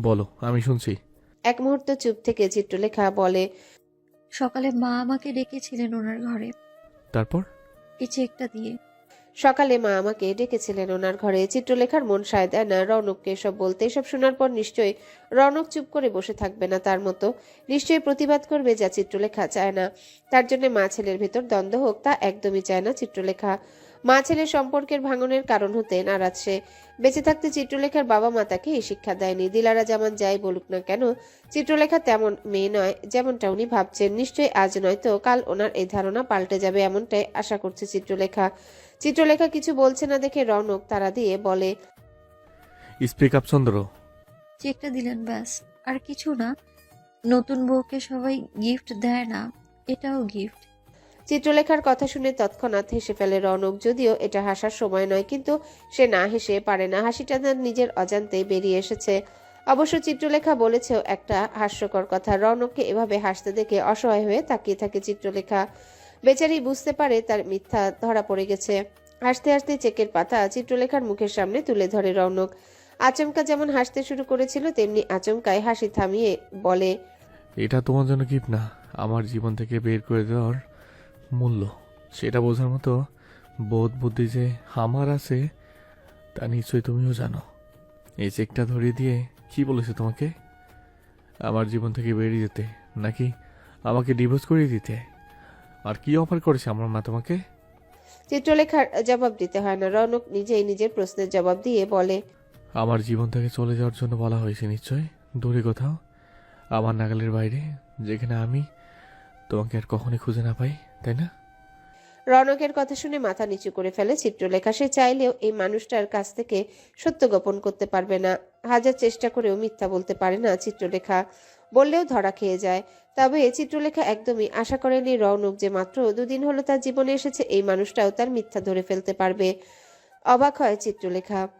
বলো আমি শুনছি। এক মুহূর্ত চুপ থেকে চিত্রলেখা বলে সকালে মা আমাকে ডেকেছিলেন ওনার ঘরে। তারপর? এই চেকটা দিয়ে। সকালে মা আমাকে ডেকেছিলেন ওনার ঘরে। চিত্রলেখার মন সায় দেয় না রৌনককে এসব বলতে। এসব শোনার পর নিশ্চয়ই রৌনক চুপ করে বসে থাকবে না তার মতো। নিশ্চয়ই প্রতিবাদ করবে যা চিত্রলেখা চায় না। তার জন্য মা ছেলের ভেতর দ্বন্দ্ব হোক তা একদমই চায় না চিত্রলেখা। মা ছেলের সম্পর্কের ভাঙনের কারণ হতে নারাজ সে। বেঁচে থাকতে চিত্রলেখার বাবা মা তাকে এই শিক্ষা দেয়নি। দিলারা যেমন যাই বলুক না কেন চিত্রলেখা তেমন মেয়ে নয় যেমনটা উনি ভাবছেন। নিশ্চয়ই আজ নয়তো কাল ওনার এই ধারণা পাল্টে যাবে এমনটাই আশা করছে চিত্রলেখা। চিত্রলেখা কিছু বলছে না দেখে রনক তারা দিয়ে বলে স্পিক আপ চন্দ্র। চেকটা দিলেন ব্যাস। আর কিছু না নতুন বউকে সবাই গিফট দেয় না এটাও গিফট। চিত্রলেখার কথা শুনে তৎক্ষণাৎ হেসে ফেলে রৌনক। যদিও এটা হাসার সময় নয়, কিন্তু সে না হেসে পারে না। হাসিটা তার নিজের অজান্তেই বেরিয়ে এসেছে। অবশ্য চিত্রলেখা বলেছেও একটা হাস্যকর কথা। রৌনককে এভাবে হাসতে দেখে অসহায় হয়ে তাকিয়ে থাকে চিত্রলেখা। বেচারি বুঝতে পারে তার মিথ্যা ধরা পড়ে গেছে। হাসতে হাসতে চেকের পাতা চিত্রলেখার মুখের সামনে তুলে ধরে রৌনক। আচমকা যেমন হাসতে শুরু করেছিল, তেমনি আচমকায় হাসি থামিয়ে বলে, এটা তোমার জন্য গিফট না। আমার জীবন থেকে বের করে দেওয়ার মূল্য। সেটা বোঝার মতো বোধ বুদ্ধি যে আমার আছে তা নিশ্চয়ই তুমিও জানো। এই চেকটা ধরিয়ে দিয়ে কি বলেছে তোমাকে? আমার জীবন থেকে বেরিয়ে যেতে নাকি আমাকে ডিভোর্স করিয়ে দিতে? আর কি অফার করেছে আমার মা তোমাকে? চিত্রলেখার জবাব দিতে হয় না। রৌনক নিজেই নিজের প্রশ্নের জবাব দিয়ে বলে আমার জীবন থেকে চলে যাওয়ার জন্য বলা হয়েছে নিশ্চয়? দূরে কোথাও? আমার নাগালের বাইরে যেখানে আমি তোমাকে আর কখনই খুঁজে না পাই? তাই না? রনকের কথা শুনে মাথা নিচু করে ফেলে চিত্রলেখা। সে চাইলেও এই মানুষটার কাছ থেকে সত্য গোপন করতে পারবে না। হাজার চেষ্টা করেও মিথ্যা বলতে পারে না চিত্রলেখা। বললেও ধরা খেয়ে যায়। তবে চিত্রলেখা একদমই আশা করেনি রৌনক যে মাত্র দুদিন হলো তার জীবনে এসেছে। এই মানুষটাও তার মিথ্যা ধরে ফেলতে পারবে। অবাক হয় চিত্রলেখা।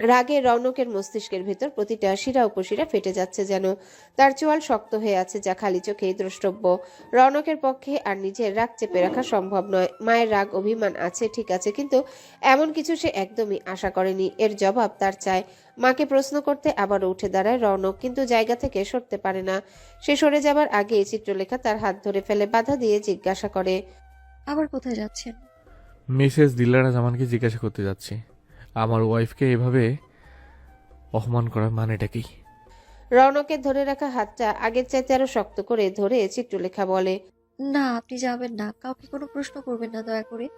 রাগে রৌনকের মস্তিষ্কের ভেতর প্রতিটা শিরা উপশিরা ফেটে যাচ্ছে যেন তার চোয়াল শক্ত হয়ে আছে যা খালি চোখেই দ্রষ্টব্য। রৌনকের পক্ষে আর নিজের রাগ চেপে রাখা সম্ভব নয়। মায়ের রাগ অভিমান আছে ঠিক আছে কিন্তু এমন কিছু সে একদমই আশা করেনি। এর জবাব তার চায়। মাকে প্রশ্ন করতে আবারও উঠে দাঁড়ায় রৌনক কিন্তু জায়গা থেকে সরতে পারে না। সে সরে যাবার আগে চিত্রলেখা তার হাত ধরে ফেলে বাধা দিয়ে জিজ্ঞাসা করে আবার কোথায় যাচ্ছেন? মিসেস দিলারা জামানকে জিজ্ঞাসা করতে যাচ্ছি। আমার ওয়াইফকে এভাবে অপমান করার মানেটা কি? রৌনকের ধরে রাখা হাতটা আগের চাইতে আরও শক্ত করে ধরে চিত্রলেখা বলে না আপনি যাবেন না। কাউকে কোনো প্রশ্ন করবেন না দয়া করে।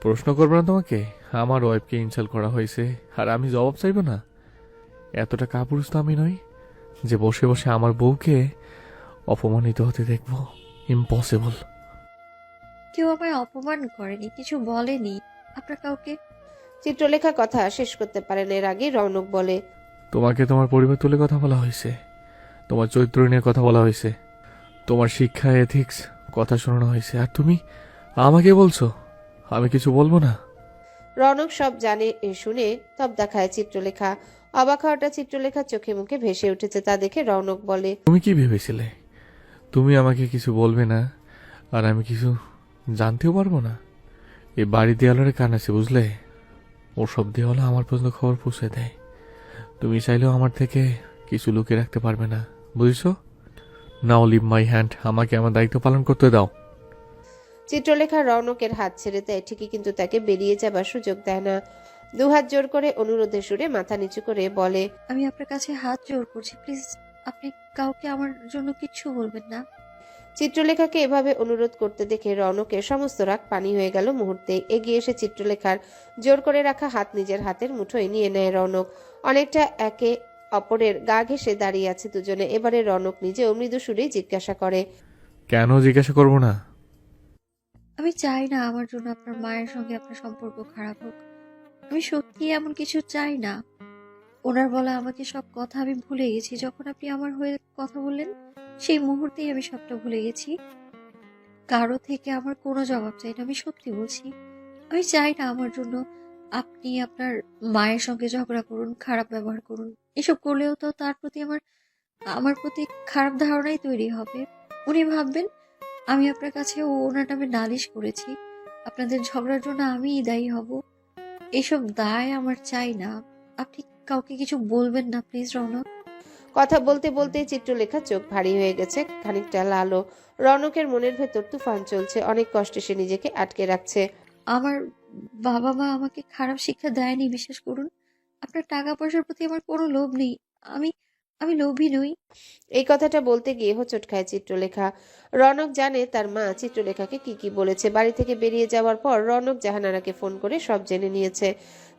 প্রশ্ন করব না তোমাকে? আমার ওয়াইফকে ইনসাল করা হয়েছে আর আমি জবাব চাইব না? এতটা কাপুরুষ তো আমি নই যে বসে বসে আমার বউকে অপমানিত হতে দেখব। ইম্পসিবল কেউ আমায় অপমান করেনি কিছু বলেনি। আপনার কাউকে চিত্রলেখা কথা শেষ করতে পারেন এর আগে রৌনক বলে তোমাকে তোমার পরিবার তুলে কথা বলা হয়েছে। তোমার চরিত্র নিয়ে কথা বলা হয়েছে। তোমার শিক্ষা এথিক্স কথা শোনানো হয়েছে। আর তুমি? আমাকে বলছো? আমি কিছু বলব না? রৌনক সব জানে এ শুনে তব দেখায় চিত্রলেখা। অবাক হওয়াটা চিত্রলেখার চোখে মুখে ভেসে উঠেছে তা দেখে রৌনক বলে তুমি কি ভেবেছিলে? তুমি আমাকে কিছু বলবে না? আর আমি কিছু জানতেও পারব না? এই বাড়ি দেওয়ালের কান আছে বুঝলে? ওর সব দেওয়ালা আমার পর্যন্ত খবর পৌঁছে দেয়। তুমি চাইলেও আমার থেকে কিছু লুকিয়ে রাখতে পারবে না বুঝছ? নাও লিভ মাই হ্যান্ড আমাকে আমার দায়িত্ব পালন করতে দাও। চিত্রলেখা রৌনকের হাত ছেড়ে দেয় ঠিকই কিন্তু তাকে বেরিয়ে যাবার সুযোগ দেয় না। দুহাত জোর করে অনুরোধের সুরে মাথা নিচু করে বলে আমি আপনার কাছে হাত জোর করছি প্লিজ। আপনি কাউকে আমার জন্য কিচ্ছু বলবেন না। চিত্রলেখাকে এভাবে অনুরোধ করতে দেখে রৌনকের সমস্ত রাগ পানি হয়ে গেল মুহূর্তে এগিয়ে এসে চিত্রলেখার জোর করে রাখা হাত নিজের হাতের মুঠোয় নিয়ে নেয় রৌনক। অনেকটা একে অপরের গা ঘেসে দাঁড়িয়ে আছে দুজনে। এবারে রৌনক নিজেও মৃদু সুরেই জিজ্ঞাসা করে কেন জিজ্ঞাসা করব না? আমি চাই না আমার জন্য আপনার মায়ের সঙ্গে আপনার সম্পর্ক খারাপ হোক। আমি সত্যি এমন কিছু চাই না। ওনার বলা আমাকে সব কথা আমি ভুলে গেছি। যখন আপনি আমার হয়ে কথা বললেন সেই মুহূর্তেই আমি সবটা ভুলে গেছি। কারও থেকে আমার কোনো জবাব চাই না, আমি সত্যি বলছি। আমি চাই না আমার জন্য আপনি আপনার মায়ের সঙ্গে ঝগড়া করুন, খারাপ ব্যবহার করুন। এসব করলেও তো তার প্রতি আমার আমার প্রতি খারাপ ধারণাই তৈরি হবে। উনি ভাববেন, আমি আপনার কাছে ওনার নামে নালিশ করেছি। আপনাদের ঝগড়ার জন্য আমিই দায়ী হব। এসব দায় আমার চাই না। আপনি কাউকে কিছু বলবেন না, প্লিজ রৌনক কথা বলতে বলতে চিত্রলেখা চোখ ভারী হয়ে গেছে। খানিকটা লালও। রনকের মনের ভেতর তুফান চলছে। অনেক কষ্টে সে নিজেকে আটকে রাখছে। আমার বাবা মা আমাকে খারাপ শিক্ষা দেয়নি বিশ্বাস করুন। আপনার টাকা পয়সার প্রতি আমার কোনো লোভ নেই। আমি আমি লোভী নই। এই কথাটা বলতে গিয়ে হোঁচট খায় চিত্রলেখা। রনক জানে তার মা চিত্রলেখাকে কি কি বলেছে। বাড়ি থেকে বেরিয়ে যাওয়ার পর রনক জাহানারাকে ফোন করে সব জেনে নিয়েছে।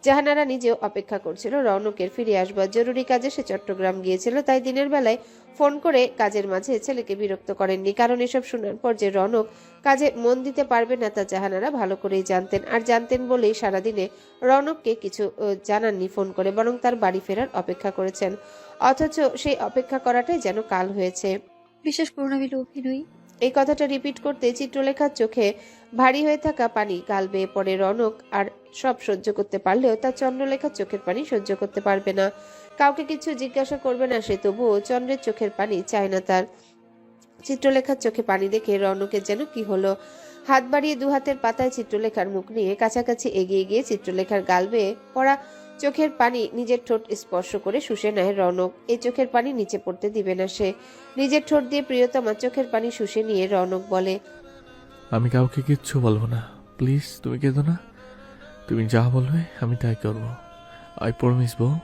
জাহানারা নিজেও অপেক্ষা করছিল, রনকের ফিরে আসবার জরুরি কাজে সে চট্টগ্রাম গিয়েছিল, তাই দিনের বেলায় ফোন করে কাজের মাঝে ছেলেকে বিরক্ত করেননি। কারণ এসব শোনার পর যে রনক কাজে মন দিতে পারবে না, তা জাহানারা ভালো করেই জানতেন। আর জানতেন বলেই সারাদিনে রনককে কিছু জানাননি ফোন করে, বরং তার বাড়ি ফেরার অপেক্ষা করেছেন। অথচ সেই অপেক্ষা করাটাই যেন কাল হয়েছে। বিশেষ লোভী নই এই কথাটা রিপিট করতে চিত্রলেখার চোখে ভারী হয়ে থাকা পানি গাল বেয়ে পড়ে রনক আর সব সহ্য করতে পারলেও তার চন্দ্রলেখার চোখের পানি সহ্য করতে পারবে না। কাউকে কিছু জিজ্ঞাসা করবে না সে, তবুও চন্দ্রের চোখের পানি চায় না তার। চিত্রলেখার চোখে পানি দেখে রনকের যেন কি হলো। হাত বাড়িয়ে দু হাতের পাতায় চিত্রলেখার মুখ নিয়ে কাছাকাছি এগিয়ে গিয়ে চিত্রলেখার গাল বেয়ে পড়া চোখের পানি নিজের ঠোঁট স্পর্শ করে শুষে নেয় রনক। এই চোখের পানি নিচে পড়তে দিবে না সে। নিজের ঠোঁট দিয়ে প্রিয়তমা চোখের পানি শুষে নিয়ে রনক বলে আমি কাউকে কিচ্ছু বলব না। প্লিজ তুমি কেঁদো না। তুমি যা বলবে আমি তাই করব। আই প্রমিস বউ।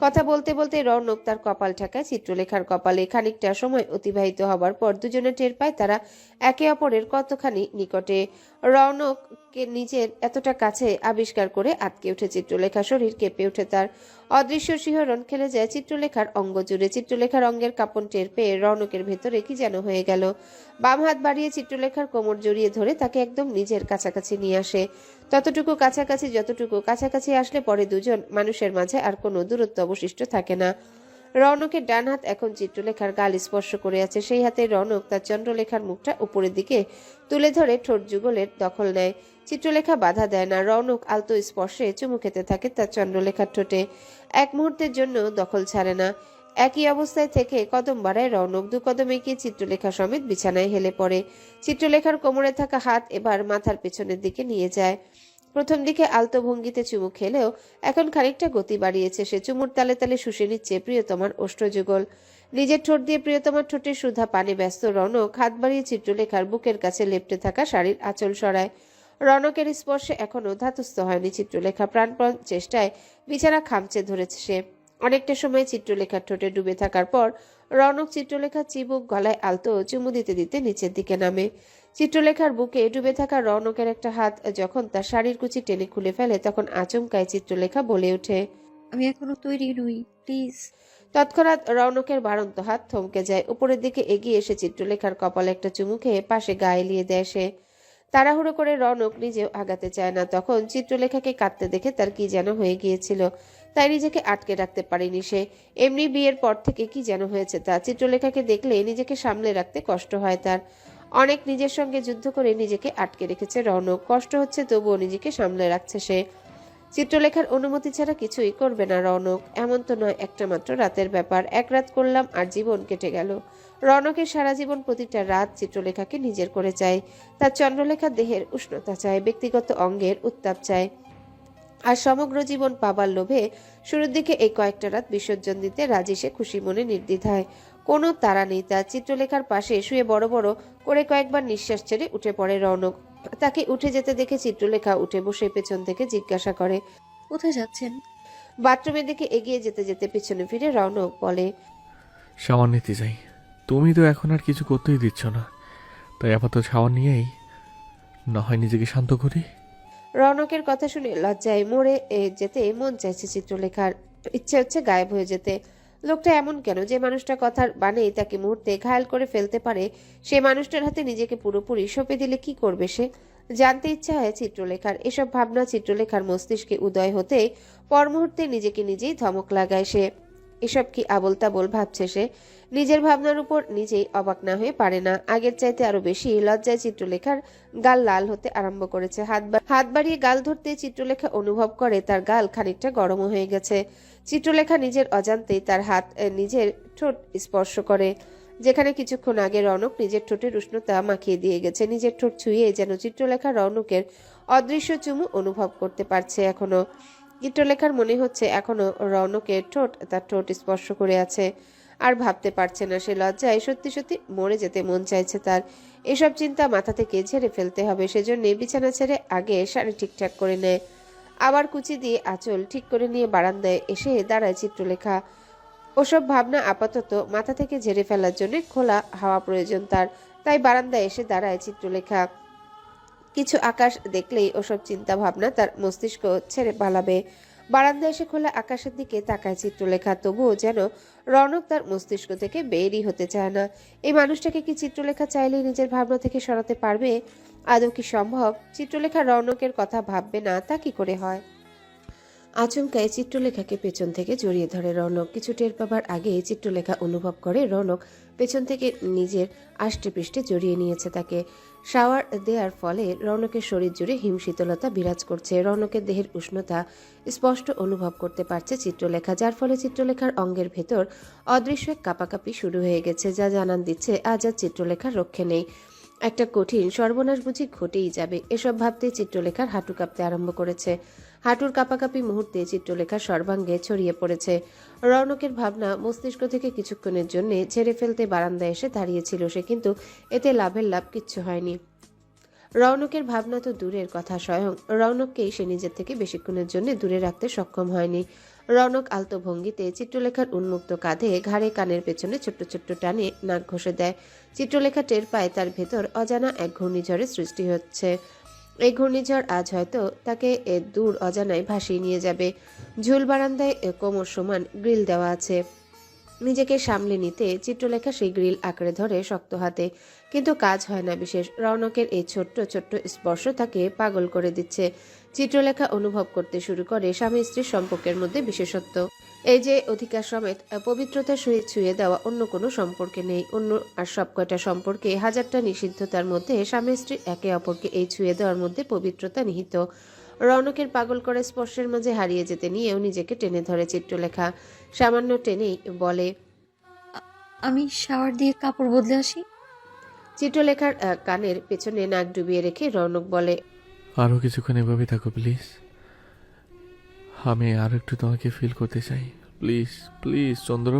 কথা বলতে বলতে রৌনক তার কপাল ঠেকায় চিত্রলেখার কপালে। খানিকটা সময় অতিবাহিত হবার পর দুজনে টের পায় তারা একে অপরের কতখানি নিকটে। রৌনককে নিজের এতটা কাছে আবিষ্কার করে আটকে উঠে চিত্রলেখা শরীর কেঁপে উঠে তার। অদৃশ্য শিহরণ খেলে যায় চিত্রলেখার অঙ্গ জুড়ে। চিত্রলেখার অঙ্গের কাপন টের পেয়ে রৌনকের ভেতরে কি যেন হয়ে গেল। বাম হাত বাড়িয়ে চিত্রলেখার কোমর জড়িয়ে ধরে তাকে একদম নিজের কাছাকাছি নিয়ে আসে। ততটুকু কাছাকাছি, যতটুকু কাছাকাছি আসলে পরে দুজন মানুষের মাঝে আর কোনো দূরত্ব অবশিষ্ট থাকে না। রৌনকের ডান হাত এখন চিত্রলেখার গাল স্পর্শ করে আছে। সেই হাতে রৌনক তার চন্দ্রলেখার মুখটা উপরের দিকে তুলে ধরে, ঠোঁট যুগলের দখল নেয়। চিত্রলেখা বাধা দেয় না। রৌনক আলতো স্পর্শে চুমু খেতে থাকে তার চন্দ্রলেখার ঠোঁটে। এক মুহূর্তের জন্য দখল ছাড়ে না। একই অবস্থায় থেকে কদম বাড়ায় রৌনক। দু কদম এগিয়ে চিত্রলেখা সমেত বিছানায় হেলে পড়ে। চিত্রলেখার কোমরে থাকা হাত এবার মাথার পেছনের দিকে নিয়ে যায়। প্রথম দিকে আলতো ভঙ্গিতে চুমু খেলেও এখন খানিকটা গতি বাড়িয়েছে সে। চুমুর তালে তালে শুষে নিচ্ছে প্রিয়তমার অষ্টযুগল। নিজের ঠোঁট দিয়ে প্রিয়তমার ঠোঁটের সুধা পানে, ব্যস্ত রনক, হাত বাড়িয়ে চিত্রলেখার বুকের কাছে লেপটে থাকা শাড়ির আঁচল সরায়। রনকের স্পর্শে এখনও ধাতস্থ হয়নি চিত্রলেখা, প্রাণপণ চেষ্টায় বিছানা খামচে ধরেছে সে। অনেকটা সময় চিত্রলেখার ঠোঁটে ডুবে থাকার পর রনক চিত্রলেখার চিবুক গলায় আলতো চুমু দিতে দিতে নিচের দিকে নামে। চিত্রলেখার বুকে ডুবে থাকা রৌনকের একটা হাত যখন তার শাড়ির কুচি টেনে খুলে ফেলে তখন আচমকায় চিত্রলেখা বলে ওঠে আমি এখনও তৈরি নই প্লিজ। তৎক্ষণাৎ রৌনকের বাড়ন্ত হাত থমকে যায়। উপরের দিকে এগিয়ে এসে চিত্রলেখার কপালে একটা চুমু খেয়ে পাশে গায়ে এলিয়ে দেয় সে। তাড়াহুড়ো করে রনক নিজেও আগাতে চায় না। তখন চিত্রলেখাকে কাঁদতে দেখে তার কি যেন হয়ে গিয়েছিল। তাই নিজেকে আটকে রাখতে পারেনি সে। এমনি বিয়ের পর থেকে কি যেন হয়েছে তা চিত্রলেখাকে দেখলে নিজেকে সামলে রাখতে কষ্ট হয় তার। অনেক নিজের সঙ্গে যুদ্ধ করে নিজেকে আটকে রেখেছে রনক। কষ্ট হচ্ছে তবুও নিজেকে সামলে রাখছে সে। চিত্রলেখার অনুমতি ছাড়া কিছুই করবে না রনক। এমন তো নয়, একটা মাত্র রাতের ব্যাপার। এক রাত করলাম আর জীবন কেটে গেল। রৌনকের সারা জীবন প্রতিটা রাত চিত্রলেখাকে নিজের করে চায়। তার চন্দ্রলেখার দেহের উষ্ণতা চায় ব্যক্তিগত অঙ্গের উত্তাপ চায়। আর সমগ্র জীবন পাবার লোভে শুরুর দিকে এই কয়েকটা রাত বিসর্জন দিতে রাজি সে খুশি মনে নির্দ্বিধায়। কোনো তারা নেই তার চিত্রলেখার পাশে শুয়ে বড় বড় করে কয়েকবার নিঃশ্বাস ছেড়ে উঠে পড়ে রৌনক। তাকে উঠে যেতে দেখে চিত্রলেখা উঠে বসে পেছন থেকে জিজ্ঞাসা করে কোথায় যাচ্ছেন? বাথরুমের দিকে এগিয়ে যেতে যেতে পিছনে ফিরে রৌনক বলে সামান নিতে যাই তুমি তো এখন আর কিছু করতেই দিচ্ছ না। তাই আপাতত সাবান নিয়েই না হয় নিজেকে শান্ত করি। রৌনকের কথা শুনে লজ্জায় মরে যেতে মন চাইছে চিত্রলেখার। ইচ্ছে হচ্ছে গায়েব হয়ে যেতে। লোকটা এমন কেন? যে মানুষটা কথার বানেই তাকে মুহূর্তে ঘায়াল করে ফেলতে পারে, সে মানুষটার হাতে নিজেকে পুরোপুরি সঁপে দিলে কি করবে সে? জানতে ইচ্ছা হয় চিত্রলেখার। এসব ভাবনা চিত্রলেখার মস্তিষ্কে উদয় হতে পর মুহূর্তে নিজেকে নিজেই ধমক লাগায় সে। এসব কি আবল তাবল ভাবছে সে? নিজের ভাবনার উপর নিজেই অবাক না হয়ে পারে না। আগের চাইতে আরও বেশি লজ্জায় চিত্রলেখার গাল লাল হতে আরম্ভ করেছে। হাত হাত বাড়িয়ে গাল ধরতে চিত্রলেখা অনুভব করে, তার গাল খানিকটা গরম হয়ে গেছে। চিত্রলেখা নিজের অজান্তেই তার হাত নিজের ঠোঁট স্পর্শ করে, যেখানে কিছুক্ষণ আগে রৌনক নিজের ঠোঁটের উষ্ণতা মাখিয়ে দিয়ে গেছে। নিজের ঠোঁট ছুঁয়ে যেন চিত্রলেখা রৌনকের অদৃশ্য চুমু অনুভব করতে পারছে এখনও। চিত্রলেখার মনে হচ্ছে এখনও রৌনকের ঠোঁট, তার ঠোঁট স্পর্শ করে আছে। আর ভাবতে পারছে না সে লজ্জায় সত্যি সত্যি মরে যেতে মন চাইছে তার। এসব চিন্তা মাথা থেকে ঝেড়ে ফেলতে হবে, সেজন্য বিছানা ছেড়ে আগে শাড়ি ঠিকঠাক করে নেয়। আবার কুচি দিয়ে আঁচল ঠিক করে নিয়ে বারান্দায় এসে দাঁড়ায় চিত্রলেখা। ওসব ভাবনা আপাতত মাথা থেকে ঝেড়ে ফেলার জন্য খোলা হাওয়া প্রয়োজন তার, তাই বারান্দায় এসে দাঁড়ায় চিত্রলেখা। কিছু আকাশ দেখলেই ওসব চিন্তা ভাবনা তার মস্তিষ্ক ছেড়ে পালাবে। বারান্দায় এসে খোলা আকাশের দিকে তাকায় চিত্রলেখা, তবুও যেন রনক তার মস্তিষ্ক থেকে বেরই হতে চায় না। এই মানুষটাকে কি চিত্রলেখা চাইলেই নিজের ভাবনা থেকে সরাতে পারবে? আদৌ কি সম্ভব? চিত্রলেখা রৌনকের কথা ভাববে না, তা কি করে হয়? আচমকায় চিত্রলেখাকে পেছন থেকে জড়িয়ে ধরে রৌনক। কিছু টের পাবার আগে চিত্রলেখা অনুভব করে রৌনক পেছন থেকে নিজের আষ্টে পৃষ্ঠে জড়িয়ে নিয়েছে তাকে। শাওয়ার দেওয়ার ফলে রৌনকের শরীর জুড়ে হিমশীতলতা বিরাজ করছে। রৌনকের দেহের উষ্ণতা স্পষ্ট অনুভব করতে পারছে চিত্রলেখা, যার ফলে চিত্রলেখার অঙ্গের ভেতর অদৃশ্য এক কাপাকাপি শুরু হয়ে গেছে, যা জানান দিচ্ছে আজ আর চিত্রলেখার রক্ষে নেই। একটা কঠিন সর্বনাশ বুঝি ঘটেই যাবে। এসব ভাবতে চিত্রলেখার হাঁটু কাঁপতে আরম্ভ করেছে। হাঁটুর কাপাকাপি মুহূর্তে চিত্রলেখার সর্বাঙ্গে ছড়িয়ে পড়েছে। রৌনকের ভাবনা মস্তিষ্ক থেকে কিছুক্ষণের জন্য ছেড়ে ফেলতে বারান্দায় এসে দাঁড়িয়েছিল সে, কিন্তু এতে লাভের লাভ কিচ্ছু হয়নি। রৌনকের ভাবনা তো দূরের কথা, স্বয়ং রৌনককেই সে নিজের থেকে বেশিক্ষণের জন্য দূরে রাখতে সক্ষম হয়নি। রৌনক আলতো ভঙ্গিতে চিত্রলেখার উন্মুক্ত কাঁধে ঘাড়ে কানের পেছনে ছোট্ট ছোট্ট টানে নাক ঘষে দেয়। চিত্রলেখা টের পায় তার ভেতর অজানা এক ঘূর্ণিঝড়ের সৃষ্টি হচ্ছে। এই ঘূর্ণিঝড় আজ হয়তো তাকে এ দূর অজানায় ভাসিয়ে নিয়ে যাবে। ঝুল বারান্দায় কোমর সমান গ্রিল দেওয়া আছে। নিজেকে সামলে নিতে চিত্রলেখা সেই গ্রিল আঁকড়ে ধরে শক্ত হাতে। কিন্তু কাজ হয় না বিশেষ। রৌনকের এই ছোট্ট ছোট্ট স্পর্শ তাকে পাগল করে দিচ্ছে। চিত্রলেখা অনুভব করতে শুরু করে স্বামী স্ত্রীর সম্পর্কের মধ্যে বিশেষত্ব। এই যে অধিকার সমেত পবিত্রতার সহিত ছুঁয়ে দেওয়া অন্য কোনো সম্পর্কে নেই। অন্য আর সব কয়টা সম্পর্কে হাজারটা নিষিদ্ধতার মধ্যে স্বামী স্ত্রী একে অপরকে এই ছুঁয়ে দেওয়ার মধ্যে পবিত্রতা নিহিত। রৌনকের পাগল করে স্পর্শের মাঝে হারিয়ে যেতে নিয়েও নিজেকে টেনে ধরে চিত্রলেখা। সামান্য টেনেই বলে আমি শাওয়ার দিয়ে কাপড় বদলে আসি? চিত্রলেখার কানের পেছনে নাক ডুবিয়ে রেখে রৌনক বলে আরও কিছুক্ষণ এভাবে থাকো প্লিজ। আমি আর একটু তোমাকে ফিল করতে চাই। প্লিজ প্লিজ চন্দ্র।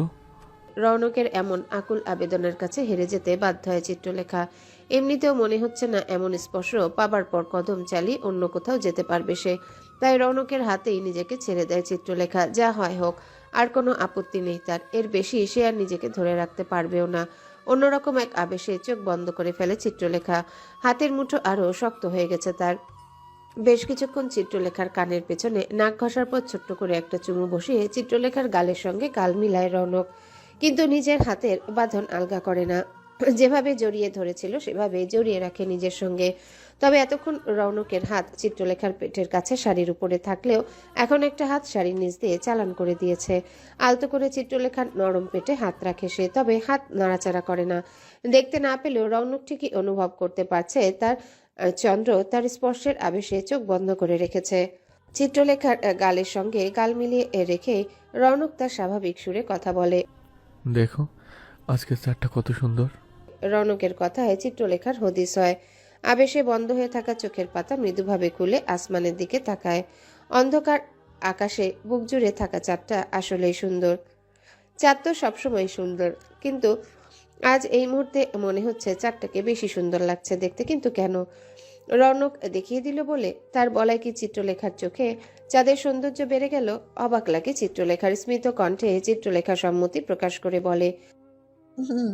রৌনকের এমন আকুল আবেদনের কাছে হেরে যেতে বাধ্য হয় চিত্রলেখা। এমনিতেও মনে হচ্ছে না এমন স্পর্শ পাবার পর কদম চালিয়ে অন্য কোথাও যেতে পারবে সে। তাই রৌনকের হাতেই নিজেকে ছেড়ে দেয় চিত্রলেখা, যা হয় হোক, আর কোনো আপত্তি নেই তার। এর বেশি সে আর নিজেকে ধরে রাখতে পারবেও না। অন্যরকম এক আবেশে চোখ বন্ধ করে ফেলে চিত্রলেখা। হাতের মুঠো আরও শক্ত হয়ে গেছে তার। বেশ কিছুক্ষণ চিত্রলেখার কানের পেছনে নাক ঘষার পর ছোট্ট করে একটা চুমু বসিয়ে চিত্রলেখার গালের সঙ্গে গাল মিলায় রৌনক। কিন্তু নিজের হাতের বাঁধন আলগা করে না। যেভাবে জড়িয়ে ধরেছিল, সেভাবে জড়িয়ে রাখে নিজের সঙ্গে। তবে এতক্ষণ রৌনকের হাত চিত্রলেখার পেটের কাছে শাড়ির উপরে থাকলেও এখন একটা হাত শাড়ির নিচ দিয়ে চালান করে দিয়েছে। আলতো করে চিত্রলেখার নরম পেটে হাত রাখে সে, তবে হাত নাড়াচাড়া করে না। দেখতে না পেলেও রৌনক ঠিকই অনুভব করতে পারছে, তার চন্দ্র তার স্পর্শের আবেশে চোখ বন্ধ করে রেখেছে। চিত্রলেখার গালের সঙ্গে গাল মিলিয়ে রেখে রৌনক তার স্বাভাবিক সুরে কথা বলে, দেখো, আজকের চারটা কত সুন্দর। রৌনকের কথায় চিত্রলেখার হদিস হয়। আবেশে বন্ধ হয়ে থাকা চোখের পাতা মৃদুভাবে খুলে আসমানের দিকে তাকায়। অন্ধকার আকাশে বুক জুড়ে থাকা চাঁদটা আসলেই সুন্দর। চাঁদ তো সবসময় সুন্দর, কিন্তু আজ এই মুহূর্তে মনে হচ্ছে চাঁদটাকে বেশি সুন্দর লাগছে দেখতে, কিন্তু কেন? রৌনক দেখিয়ে দিল বলে তার বলায় কি চিত্রলেখার চোখে চাঁদের সৌন্দর্য বেড়ে গেল? অবাক লাগে চিত্রলেখার স্মিত কণ্ঠে চিত্রলেখা সম্মতি প্রকাশ করে বলে, হুম,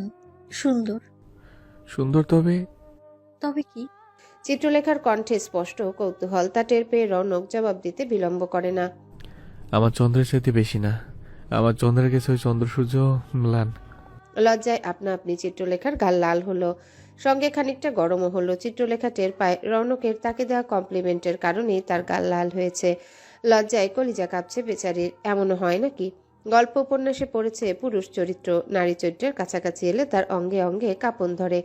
সুন্দর। সুন্দর তবে? তবে কি? চিত্রলেখার কণ্ঠে স্পষ্ট কৌতূহল। তা টের পেয়ে রৌনক জবাব দিতে বিলম্ব করে না। আমার চন্দ্রের সাথে বেশি না। আমার চন্দ্রের কাছে ওই চন্দ্র সূর্য ম্লান। লজ্জায় আপনা আপনি চিত্রলেখার গাল লাল হলো। সঙ্গে খানিকটা গরমও হলো। চিত্রলেখা টের পায় রৌনকের তাকে দেওয়া কমপ্লিমেন্টের কারণেই তার গাল লাল হয়েছে। লজ্জায় কলিজা কাঁপছে বেচারির। এমনও হয় নাকি? গল্প উপন্যাসে পড়েছে পুরুষ চরিত্র। নারী চরিত্রের কাছাকাছি এলে তার অঙ্গে অঙ্গে কাঁপন ধরে।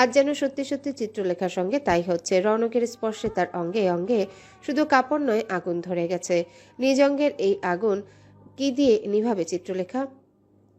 আজ যেন সত্যি সত্যি চিত্রলেখার সঙ্গে তাই হচ্ছে। রৌনকের স্পর্শে তার অঙ্গে অঙ্গে শুধু কাপড় নয়, আগুন ধরে গেছে। নিজ অঙ্গের এই আগুন কি দিয়ে নিভাবে চিত্রলেখা?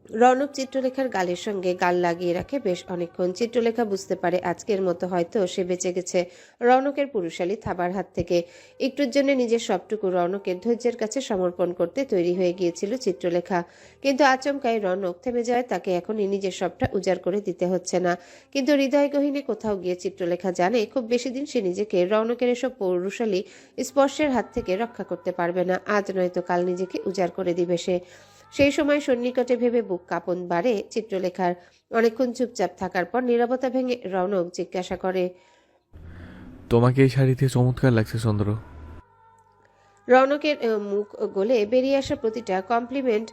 রৌনক চিত্রলেখার গালের সঙ্গে গাল লাগিয়ে রাখে বেশ অনেকক্ষণ। চিত্রলেখা বুঝতে পারে আজকের মতো হয়তো সে বেঁচে গেছে। রৌনকের পুরুষালী থাবার হাত থেকে। একটুর জন্য নিজের সবটুকু রৌনকের ধৈর্যের কাছে সমর্পণ করতে তৈরি হয়ে গিয়েছিল চিত্রলেখা। কিন্তু আচমকাই রৌনক থেমে যায়, তাকে এখনই নিজের সবটা উজাড় করে দিতে হচ্ছে না। কিন্তু হৃদয় গহীনে কোথাও গিয়ে চিত্রলেখা জানে, খুব বেশি দিন সে নিজেকে রৌনকের এসব পৌরুষালী স্পর্শের হাত থেকে রক্ষা করতে পারবে না। আজ নয়তো কাল নিজেকে উজাড় করে দিবে সে। সেই সময় সন্নিকটে ভেবে বুক কাঁপন বাড়ে চিত্রলেখার। অনেকক্ষণ চুপচাপ থাকার পর নিরবতা ভেঙে রৌনক জিজ্ঞাসা করে তোমাকে এই শাড়িতে চমৎকার লাগছে চন্দ্র। রৌনকের মুখ গলে বেরিয়ে আসা প্রতিটা কমপ্লিমেন্ট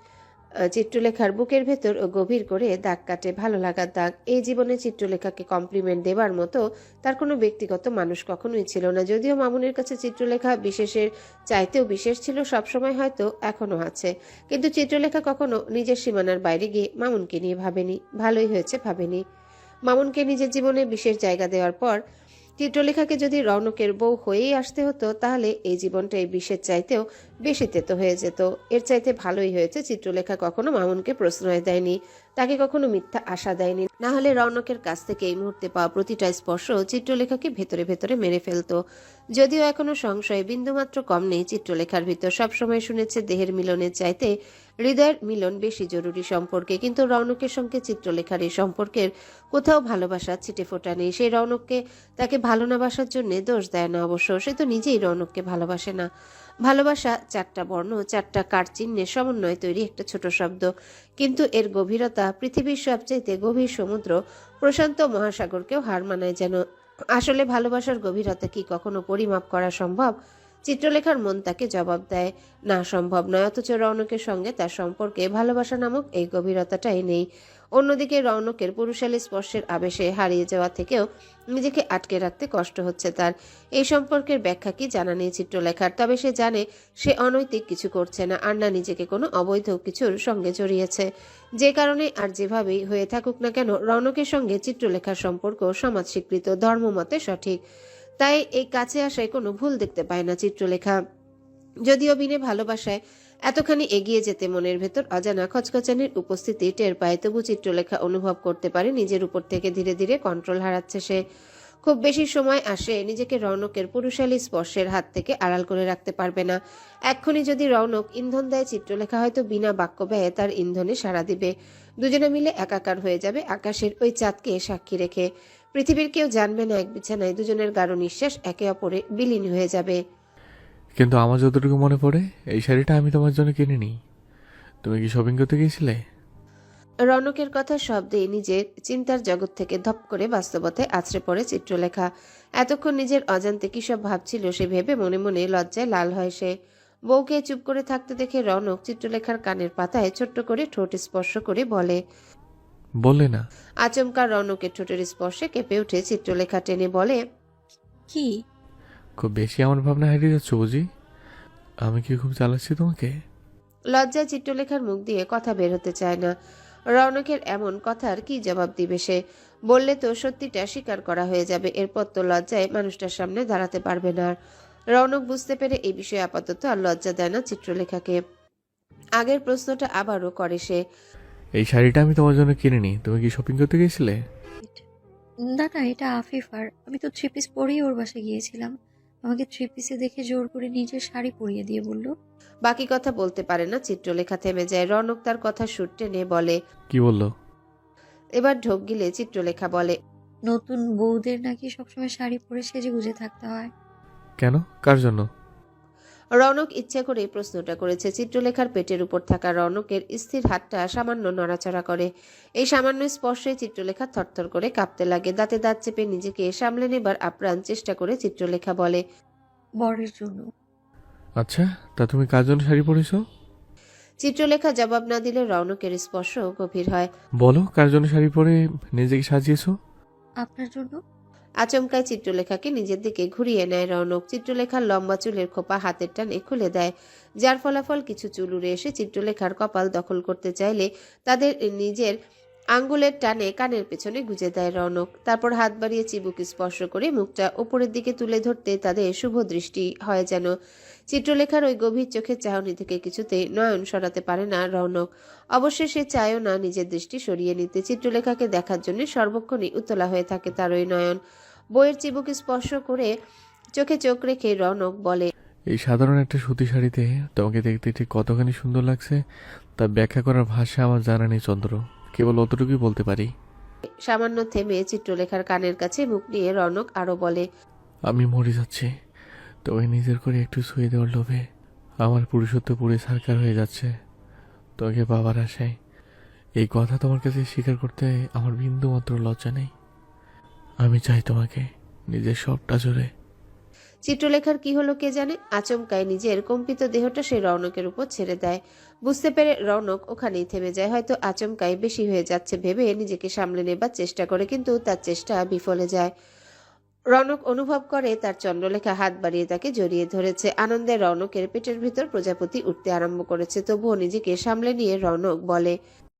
চিত্রলেখার বুকের ভেতর ও গভীর করে দাগ কাটে ভালো লাগার দাগ। এই জীবনে চিত্রলেখাকে কমপ্লিমেন্ট দেবার মতো তার কোনো ব্যক্তিগত মানুষ কখনোই ছিল না। যদিও মামুনের কাছে চিত্রলেখা বিশেষের চাইতেও বিশেষ ছিল, সবসময় হয়তো এখনও আছে। কিন্তু চিত্রলেখা কখনো নিজের সীমানার বাইরে গিয়ে মামুনকে নিয়ে ভাবেনি। ভালোই হয়েছে ভাবেনি। মামুনকে নিজের জীবনে বিশেষ জায়গা দেওয়ার পর চিত্রলেখাকে যদি রৌনকের বউ হয়েই আসতে হতো, তাহলে এই জীবনটা এই বিষের চাইতেও বেশি তেতো হয়ে যেত। এর চাইতে ভালোই হয়েছে চিত্রলেখা কখনো মামুনকে প্রশ্রয় দেয়নি। তাকে কখনো মিথ্যা আশা দেয়নি। না হলে রৌনকের কাছ থেকে এই মুহূর্তে পাওয়া প্রতিটা স্পর্শ চিত্রলেখাকে ভেতরে ভেতরে মেরে ফেলতো। যদিও এখনও সংশয়ে, বিন্দুমাত্র কম নেই চিত্রলেখার ভিতর। সবসময় শুনেছে দেহের মিলনের চাইতে হৃদয়ের মিলন বেশি জরুরি সম্পর্কে। কিন্তু রৌনকের সঙ্গে চিত্রলেখার এই সম্পর্কের কোথাও ভালোবাসা ছিটে ফোটা নেই সেই রৌনককে তাকে ভালো না বাসার জন্য দোষ দেয় না অবশ্য। সে তো নিজেই রৌনককে ভালোবাসে না। ভালোবাসা, চারটা বর্ণ, চারটা কার চিহ্নের সমন্বয়ে তৈরি একটা ছোট শব্দ। কিন্তু এর গভীরতা পৃথিবীর সবচাইতে গভীর সমুদ্র, প্রশান্ত মহাসাগরকেও হার মানায় যেন। আসলে ভালোবাসার গভীরতা কি কখনো পরিমাপ করা সম্ভব? চিত্রলেখার মন তাকে জবাব দেয়। না, সম্ভব নয়, অথচ রৌনকের সঙ্গে তার সম্পর্কে ভালোবাসা নামক এই গভীরতাটাই নেই। অন্যদিকে রৌনকের পুরুষালী স্পর্শের আবেশে হারিয়ে যাওয়া থেকেও নিজেকে আটকে রাখতে কষ্ট হচ্ছে তার। এই সম্পর্কের ব্যাখ্যা কি জানা নেই চিত্রলেখার, তবে সে জানে সে অনৈতিক কিছু করছে না আর না নিজেকে কোনো অবৈধ কিছুর সঙ্গে জড়িয়েছে। যে কারণে আর যেভাবেই হয়ে থাকুক না কেন, রৌনকের সঙ্গে চিত্রলেখার সম্পর্ক সমাজ স্বীকৃত ধর্মমতে সঠিক। তাই এই কাছে আসায় কোনো ভুল দেখতে পায় না চিত্রলেখা। যদিও বিনে ভালোবাসায় এতখানি এগিয়ে যেতে মনের ভেতর অজানা খচখচানির উপস্থিতি টের পায়, তবু চিত্রলেখা অনুভব করতে পারে, নিজের উপর থেকে ধীরে ধীরে কন্ট্রোল হারাচ্ছে সে। খুব বেশি সময় আসে নিজেকে রৌনকের পুরুষালী স্পর্শের হাত থেকে আড়াল করে রাখতে পারবে না। এক্ষুনি যদি রৌনক ইন্ধন দেয়, চিত্রলেখা হয়তো বিনা বাক্য ব্যয়ে তার ইন্ধনে সাড়া দিবে। দুজনে মিলে একাকার হয়ে যাবে আকাশের ওই চাঁদকে সাক্ষী রেখে। পৃথিবীর কেউ জানবে না, এক বিছানায় দুজনের গাঢ় নিঃশ্বাস একে অপরে বিলীন হয়ে যাবে। কিন্তু আমার যতটুকু মনে পড়ে, এই শাড়িটা আমি তোমার জন্য কিনিনি। তুমি কি শপিং করতে গিয়েছিলে? রনকের কথা শব্দে নিজের চিন্তার জগৎ থেকে ধপ করে বাস্তবতায় আছড়ে পড়ে চিত্রলেখা। এতক্ষণ নিজের অজান্তে কী সব ভাবছিল সে ভেবে মনে মনে লজ্জায় লাল হয় সে। বউকে চুপ করে থাকতে দেখে রনক চিত্রলেখার কানের পাতায় ছোট্ট করে ঠোঁট স্পর্শ করে বলে বলে না। আচমকা রনকের ঠোঁটের স্পর্শে কেঁপে উঠে চিত্রলেখা টেনে বলে কি? খুব বেশি আমার ভাবনা হারিয়ে যাচ্ছ বুঝি? আমি কি খুব চালাচ্ছি তোমাকে? লজ্জায় চিত্রলেখার মুখ দিয়ে কথা বের হতে চায় না। রৌনকের এমন কথার কি জবাব দিবে সে? বললে তো সত্যিটা স্বীকার করা হয়ে যাবে এরপর তো লজ্জায় মানুষটার সামনে দাঁড়াতে পারবে না আর। রৌনক বুঝতে পেরে এই বিষয়ে আপাতত আর লজ্জা দেয় না চিত্রলেখাকে। আগের প্রশ্নটা আবারও করে সে। এই শাড়িটা আমি তোমার জন্য কিনিনি তুমি কি শপিং করতে গিয়েছিলে? না না এটা আফিফার আমি তো থ্রি পিস পরেই ওর বাসায় গিয়েছিলাম। আমাকে থ্রি পিসে দেখে জোর করে নিজের শাড়ি পরিয়ে দিয়ে বলল বাকি কথা বলতে পারে না। চিত্রলেখা থেমে যায়। রৌনক তার কথা সুর টেনে বলে কি বলল? এবার ঢোক গিলে চিত্রলেখা বলে নতুন বউদের নাকি সবসময় শাড়ি পরে সেজে গুজে থাকতে হয়? কেন? কার জন্য? রৌনক ইচ্ছা করে এই প্রশ্নটা করেছে। চিত্রলেখার পেটের উপর থাকা রৌনকের স্থির হাতটা সামান্য নড়াচড়া করে। এই সামান্য স্পর্শে চিত্রলেখা থরথর করে কাঁপতে লাগে। দাঁতে দাঁত চেপে নিজেকে সামলে নেবার আপ্রাণ চেষ্টা করে চিত্রলেখা বলে বরের জন্য। আচ্ছা তা তুমি কার জন্য শাড়ি পরেছো? চিত্রলেখা জবাব না দিলে রৌনকের স্পর্শ গভীর হয়। বলো কার জন্য শাড়ি পরে নিজেকে সাজিয়েছো? আপনার জন্য। আচমকায় চিত্রলেখাকে নিজের দিকে ঘুরিয়ে নেয় রৌনক। চিত্রলেখার লম্বা চুলের খোপা হাতের টানে খুলে দেয়। যার ফলাফল কিছু চুল উড়ে এসে চিত্রলেখার কপাল দখল করতে চাইলে তাদের নিজের আঙ্গুলের টানে কানের পেছনে গুজে দেয় রৌনক। তারপর হাত বাড়িয়ে চিবুক স্পর্শ করে মুখটা ওপরের দিকে তুলে ধরতে তাদের শুভ দৃষ্টি হয় যেন। চিত্রলেখার ওই গভীর চোখের চাহনি থেকে কিছুতেই নয়ন সরাতে পারে না রৌনক। অবশ্যই সে চায়ও না নিজের দৃষ্টি সরিয়ে নিতে। চিত্রলেখাকে দেখার জন্য সর্বক্ষণই উতলা হয়ে থাকে তার ওই নয়ন। বইয়ের চিবুক স্পর্শ করে চোখে চোখ রেখে রৌনক বলে, এই সাধারণ একটা সুতি শাড়িতে তোমাকে দেখতে ঠিক কতখানি সুন্দর লাগছে, তা ব্যাখ্যা করার ভাষা আমার জানা নেই চন্দ্র। কেবল অতটুকুই বলতে পারি। সামান্য থেমে চিত্রলেখার কানের কাছে মুখ নিয়ে রনক আরও বলে আমি মরে যাচ্ছি। তোমাকে নিজের করে একটু শুয়ে দেওয়ার লোভে আমার পুরুষত্ব পুরে সারকার হয়ে যাচ্ছে। তোমাকে বাবার আশায়। এই কথা তোমার কাছে স্বীকার করতে আমার বিন্দু মাত্র লজ্জা নেই। আমি চাই তোমাকে নিজের সবটা জোরে চিত্রলেখার কি হলো কে জানে? আচমকায় নিজের কম্পিত দেহটা সে রৌনকের উপর ছেড়ে দেয়। বুঝতে পেরে রৌনক ওখানেই থেমে যায়। হয়তো আচমকায় বেশি হয়ে যাচ্ছে ভেবে নিজেকে সামলে নেবার চেষ্টা করে, কিন্তু তার চেষ্টা বিফলে যায়। রৌনক অনুভব করে তার চন্দ্রলেখা হাত বাড়িয়ে তাকে জড়িয়ে ধরেছে। আনন্দে রৌনকের পেটের ভিতর প্রজাপতি উঠতে আরম্ভ করেছে। তবুও নিজেকে সামলে নিয়ে রৌনক বলে